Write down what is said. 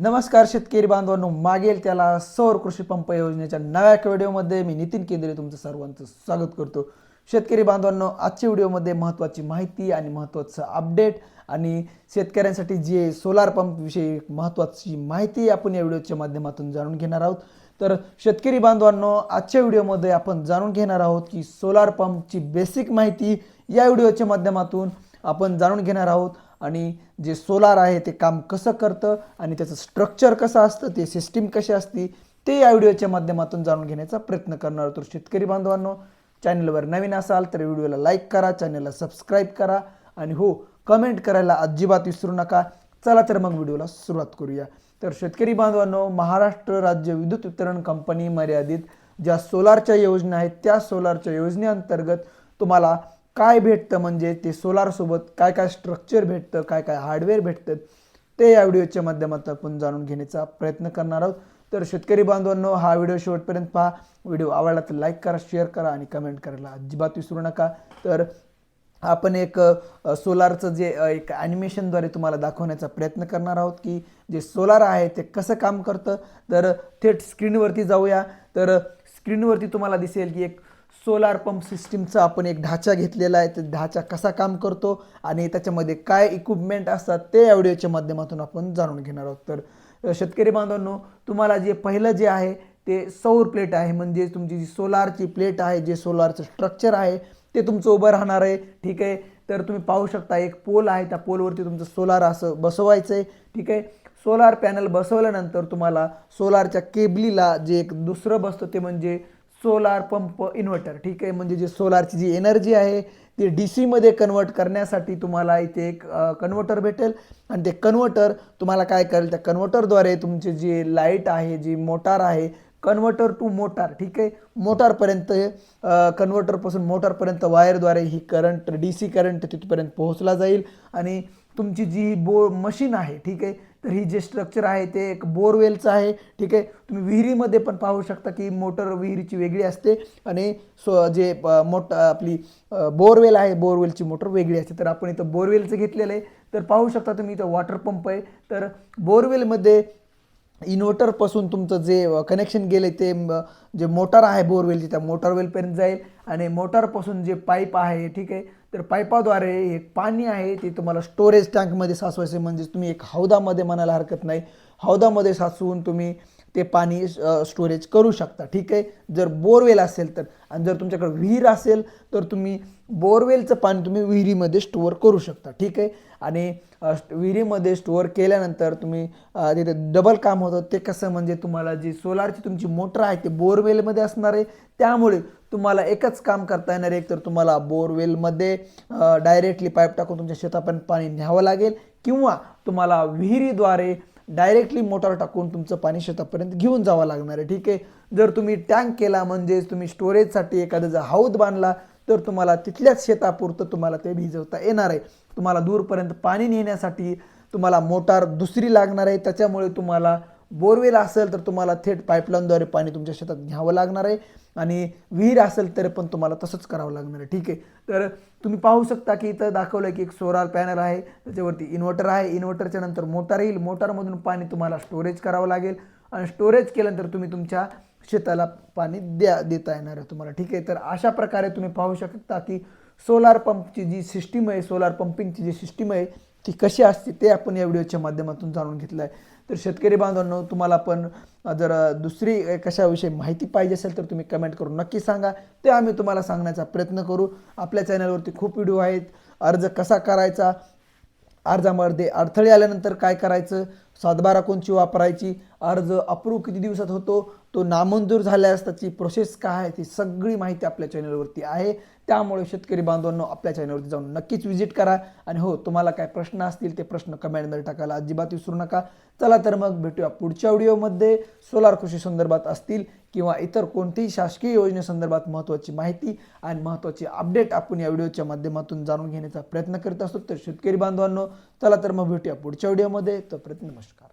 नमस्कार शेतकरी बांधवांनो मागेल त्याला सौर कृषी पंप योजनेच्या नव्या व्हिडिओमध्ये मी नितीन केंद्रे तुमचं सर्वांचं स्वागत करतो. शेतकरी बांधवांनो आजच्या व्हिडिओमध्ये महत्त्वाची माहिती आणि महत्त्वाचं अपडेट आणि शेतकऱ्यांसाठी जे सोलार पंपविषयी महत्त्वाची माहिती आपण या व्हिडिओच्या माध्यमातून जाणून घेणार आहोत. तर शेतकरी बांधवांनो आजच्या व्हिडिओमध्ये आपण जाणून घेणार आहोत की सोलार पंपची बेसिक माहिती या व्हिडिओच्या माध्यमातून आपण जाणून घेणार आहोत. आणि जे सोलार आहे ते काम कसं करतं आणि त्याचं स्ट्रक्चर कसं असतं ते सिस्टीम कशी असती ते या व्हिडिओच्या माध्यमातून जाणून घेण्याचा प्रयत्न करणार तर शेतकरी बांधवांनो चॅनलवर नवीन असाल तर व्हिडिओला लाईक करा चॅनलला सबस्क्राईब करा आणि हो कमेंट करायला अजिबात विसरू नका. चला तर मग व्हिडिओला सुरुवात करूया. तर शेतकरी बांधवांनो महाराष्ट्र राज्य विद्युत वितरण कंपनी मर्यादित ज्या सोलारच्या योजना आहेत त्या सोलारच्या योजनेअंतर्गत तुम्हाला काय भेटतं म्हणजे ते सोलारसोबत काय काय स्ट्रक्चर भेटतं काय काय हार्डवेअर भेटतं ते या व्हिडिओच्या माध्यमातून आपण जाणून घेण्याचा प्रयत्न करणार आहोत. तर शेतकरी बांधवांनो हा व्हिडिओ शेवटपर्यंत पहा. व्हिडिओ आवडला तर लाईक करा शेअर करा आणि कमेंट करायला अजिबात विसरू नका. तर आपण एक सोलारचं जे एक ॲनिमेशनद्वारे तुम्हाला दाखवण्याचा प्रयत्न करणार आहोत की जे सोलार आहे ते कसं काम करतं. तर थेट स्क्रीनवरती जाऊया. तर स्क्रीनवरती तुम्हाला दिसेल की एक सोलार पंप सिस्टीमचा आपण एक ढाचा घेतलेला आहे. ते ढाचा कसा काम करतो आणि त्याच्यामध्ये काय इक्विपमेंट असतात ते या व्हिडिओच्या माध्यमातून आपण जाणून घेणार आहोत. तर शेतकरी बांधवांनो तुम्हाला जे पहिलं जे आहे ते सौर प्लेट आहे. म्हणजे तुमची जी सोलारची प्लेट आहे जे सोलारचं स्ट्रक्चर आहे ते तुमचं उभं राहणार आहे. ठीक आहे? तर तुम्ही पाहू शकता एक पोल आहे. त्या पोलवरती तुमचं सोलार असं बसवायचं आहे ठीक आहे? सोलार पॅनल बसवल्यानंतर तुम्हाला सोलारच्या केबलीला जे एक दुसरं बसतं ते म्हणजे सोलार पंप इन्व्हर्टर ठीक आहे? म्हणजे जे सोलारची जी एनर्जी आहे ती डी सीमध्ये कन्वर्ट करण्यासाठी तुम्हाला इथे एक कन्व्हर्टर भेटेल. आणि ते कन्व्हर्टर तुम्हाला काय करेल? त्या कन्व्हर्टरद्वारे तुमची जी लाइट आहे जी मोटार आहे कन्व्हर्टर टू मोटार ठीक आहे? मोटारपर्यंत कन्व्हर्टरपासून मोटारपर्यंत वायरद्वारे ही करंट डी सी करंट तिथपर्यंत पोहोचला जाईल. आणि तुमची जी बो मशीन आहे ठीक आहे? तर ही जे स्ट्रक्चर आहे ते एक बोरवेलचं आहे. ठीक आहे? तुम्ही विहिरीमध्ये पण पाहू शकता की मोटर विहिरीची वेगळी असते आणि सो जे मोट आपली बोरवेल आहे बोरवेलची मोटर वेगळी असते. तर आपण इथं बोरवेलचं घेतलेलं आहे. तर पाहू शकता तुम्ही इथं वॉटर पंप आहे. तर बोरवेलमध्ये इन्व्हर्टरपासून तुमचं जे कनेक्शन गेले ते जे मोटार आहे बोरवेलची त्या मोटारवेलपर्यंत जाईल. आणि मोटारपासून जे पाईप आहे ठीक आहे तर पाईपाद्वारे एक पाणी आहे ते तुम्हाला स्टोरेज टँकमध्ये साचवायचे म्हणजे तुम्ही एक हौदामध्ये म्हणायला हरकत नाही. हौदामध्ये साचवून तुम्ही ते पाणी स्टोरेज करू शकता. ठीक आहे? जर बोरवेल असेल तर. आणि जर तुमच्याकडे विहीर असेल तर तुम्ही बोरवेलचं पाणी तुम्ही विहिरीमध्ये स्टोअर करू शकता. ठीक आहे? आणि विहिरीमध्ये स्टोअर केल्यानंतर तुम्ही तिथे डबल काम होतं. ते कसं म्हणजे तुम्हाला जी सोलारची तुमची मोटर आहे ते बोरवेलमध्ये असणार आहे. त्यामुळे तुम्हाला एकच काम करता येणार आहे एक तर तुम्हाला बोरवेलमध्ये डायरेक्टली पाईप टाकून तुमच्या शेतापर्यंत पाणी न्यावं लागेल किंवा तुम्हाला विहिरीद्वारे डायरेक्टली मोटार टाकून तुमचं पाणी शेतापर्यंत घेऊन जावं लागणार आहे. ठीक आहे? जर तुम्ही टँक केला म्हणजेच तुम्ही स्टोरेजसाठी एखादा जर हौद बांधला तर तुम्हाला तिथल्याच शेतापुरतं तुम्हाला ते भिजवता येणार आहे. तुम्हाला दूरपर्यंत पाणी नेण्यासाठी तुम्हाला मोटार दुसरी लागणार आहे. त्याच्यामुळे तुम्हाला बोरवेल असेल तर तुम्हाला थेट पाईपलाईनद्वारे पाणी तुमच्या शेतात घ्यावं लागणार आहे. आणि विहीर असेल तर पण तुम्हाला तसंच करावं लागणार आहे. ठीक आहे. तर तुम्ही पाहू शकता की इथं दाखवलं की एक सोलार पॅनल आहे. त्याच्यावरती इन्व्हर्टर आहे. इन्व्हर्टरच्या नंतर मोटार येईल. मोटारमधून पाणी तुम्हाला स्टोरेज करावं लागेल. आणि स्टोरेज केल्यानंतर तुम्ही तुमच्या शेताला पाणी द्या देता येणार आहे तुम्हाला. ठीक आहे. तर अशा प्रकारे तुम्ही पाहू शकता की सोलार पंपची जी सिस्टीम आहे सोलार पंपिंगची जी सिस्टीम आहे ती कशी असते ते आपण या व्हिडिओच्या माध्यमातून जाणून घेतलं आहे तर शेतकरी बांधवांनो तुम्हाला पण जर दुसरी कशाविषयी माहिती पाहिजे असेल तर तुम्ही कमेंट करून नक्की सांगा. ते आम्ही तुम्हाला सांगण्याचा प्रयत्न करू. आपल्या चॅनलवरती खूप व्हिडिओ आहेत. अर्ज कसा करायचा? अर्जामध्ये अडथळे आल्यानंतर काय करायचं? सातबारा कोणची वापरायची? अर्ज अप्रूव्ह किती दिवसात होतो? तो नामंजूर झाल्यास त्याची प्रोसेस काय आहे ती सगळी माहिती आपल्या चॅनलवरती आहे. त्यामुळे शेतकरी बांधवांनो आपल्या चॅनलवरती जाऊन नक्कीच व्हिजिट करा. आणि हो तुम्हाला काय प्रश्न असतील ते प्रश्न कमेंटमध्ये टाकायला अजिबात विसरू नका. चला तर मग भेटूया पुढच्या व्हिडिओमध्ये सोलार कृषी संदर्भात असतील किंवा इतर कोणतीही शासकीय योजनेसंदर्भात महत्त्वाची माहिती आणि महत्त्वाची अपडेट आपण या व्हिडिओच्या माध्यमातून जाणून घेण्याचा प्रयत्न करत असतो. तर शेतकरी बांधवांनो चला तर मग भेटूया पुढच्या व्हिडिओमध्ये तोपर्यंत नमस्कार.